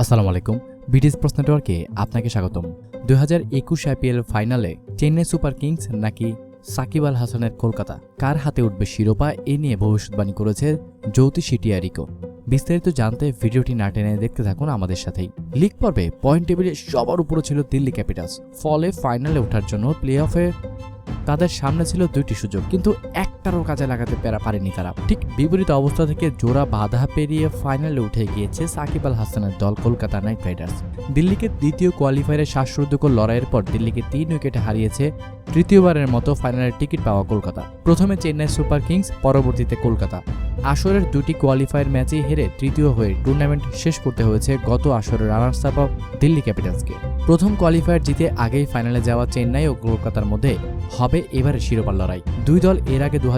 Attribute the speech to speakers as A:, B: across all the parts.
A: আসসালামু আলাইকুম। বিটিস প্রশ্ন নেটওয়ার্কে আপনাকে স্বাগতম। দুই হাজার একুশ আইপিএল ফাইনালে চেন্নাই সুপার কিংস নাকি সাকিব আল হাসানের কলকাতা? কার হাতে উঠবে শিরোপা? এ নিয়ে ভবিষ্যৎবাণী করেছে জ্যোতিষী টিয়ারিকো বিস্তারিত জানতে ভিডিওটি না টেনে দেখতে থাকুন আমাদের সাথেই। লিগ পর্বে পয়েন্ট টেবিলে সবার উপরে ছিল দিল্লি ক্যাপিটালস। ফলে ফাইনালে ওঠার জন্য প্লে অফে তাদের সামনে ছিল দুইটি সুযোগ, কিন্তু একটারও কাজে লাগাতে পেরা পারেনি তারা। ঠিক বিপরীত অবস্থা থেকে জোড়া বাধা পেরিয়ে ফাইনালে উঠে গিয়েছে সাকিব আল হাসানের দল কলকাতা নাইট রাইডার্স। দিল্লিকে দ্বিতীয় কোয়ালিফায়ারে শ্বাসরুদ্ধকর লড়াইয়ের পর দিল্লিকে তিন উইকেটে হারিয়েছে তৃতীয়বারের মতো ফাইনালের টিকিট পাওয়া কলকাতা। প্রথমে চেন্নাই সুপার কিংস, পরবর্তীতে কলকাতা। আসরের দুটি কোয়ালিফায়ার ম্যাচেই হেরে তৃতীয় হয়ে টুর্নামেন্ট শেষ করতে হয়েছে গত আসরের রানার্স আপ অফ দিল্লি ক্যাপিটালসকে প্রথম কোয়ালিফায়ার জিতে আগেই ফাইনালে যাওয়া চেন্নাই ও কলকাতার মধ্যে হবে এবারের শিরোপার লড়াই। দুই দল এর আগে দু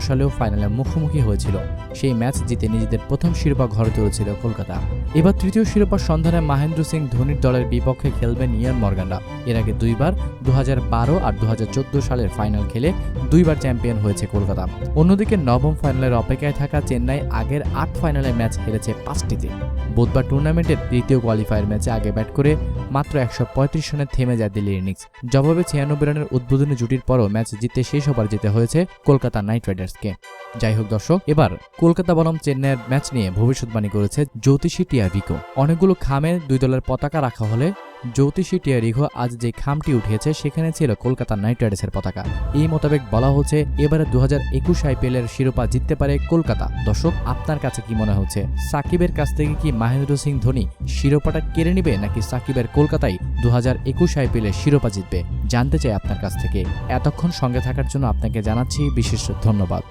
A: সালেও ফাইনালে মুখোমুখি হয়েছিল। সেই ম্যাচ জিতে নিজেদের প্রথম শিরোপা ঘরে তুলেছিল কলকাতা। এবার তৃতীয় শিরোপার সন্ধানে মহেন্দ্র সিং ধোনির দলের বিপক্ষে খেলবেন ইয়ান মর্গানরা এর আগে দুইবার দু হাজার বারো আর দু হাজার চোদ্দ সালের ফাইনাল খেলে দুইবার চ্যাম্পিয়ন হয়েছে কলকাতা। অন্যদিকে নবম ফাইনালের অপেক্ষায় থাকা চেন্নাই আগের আট ফাইনালের ম্যাচ হেরেছে পাঁচটিতে। বুধবার টুর্নামেন্টের তৃতীয় কোয়ালিফায়ার ম্যাচে আগে ব্যাট করে মাত্র একশো পঁয়ত্রিশ রানে থেমে যায় দিল্লি ইনিংস। জবাবে ছিয়ানব্বই রানের উদ্বোধনী জুটির পরও ম্যাচ জিতে শেষ ওভার যেতে হয়েছে কলকাতা নাইট রাইডার্সকে। যাই হোক দর্শক, এবার কলকাতা বনাম চেন্নাইয়ের ম্যাচ নিয়ে ভবিষ্যৎবাণী করেছে জ্যোতিষী টিয়া রিকো অনেকগুলো খামে দুই দলের পতাকা রাখা হলে জ্যোতিষী টিয়া রিঘো আজ যে খামটি উঠিয়েছে, সেখানে ছিল কলকাতা নাইট রাইডার্সের পতাকা। এই মোতাবেক বলা হচ্ছে, এবারে দু হাজার একুশ আইপিএল এর শিরোপা জিততে পারে কলকাতা। দর্শক, আপনার কাছে কি মনে হচ্ছে? সাকিবের কাছ থেকে কি মহেন্দ্র সিং ধোনি শিরোপাটা কেড়ে নিবে, নাকি সাকিবের কলকাতায় দু হাজার একুশ আইপিএল এর শিরোপা জিতবে? জানতে চাই আপনার কাছ থেকে। এতক্ষণ সঙ্গে থাকার জন্য আপনাকে জানাচ্ছি বিশেষ ধন্যবাদ।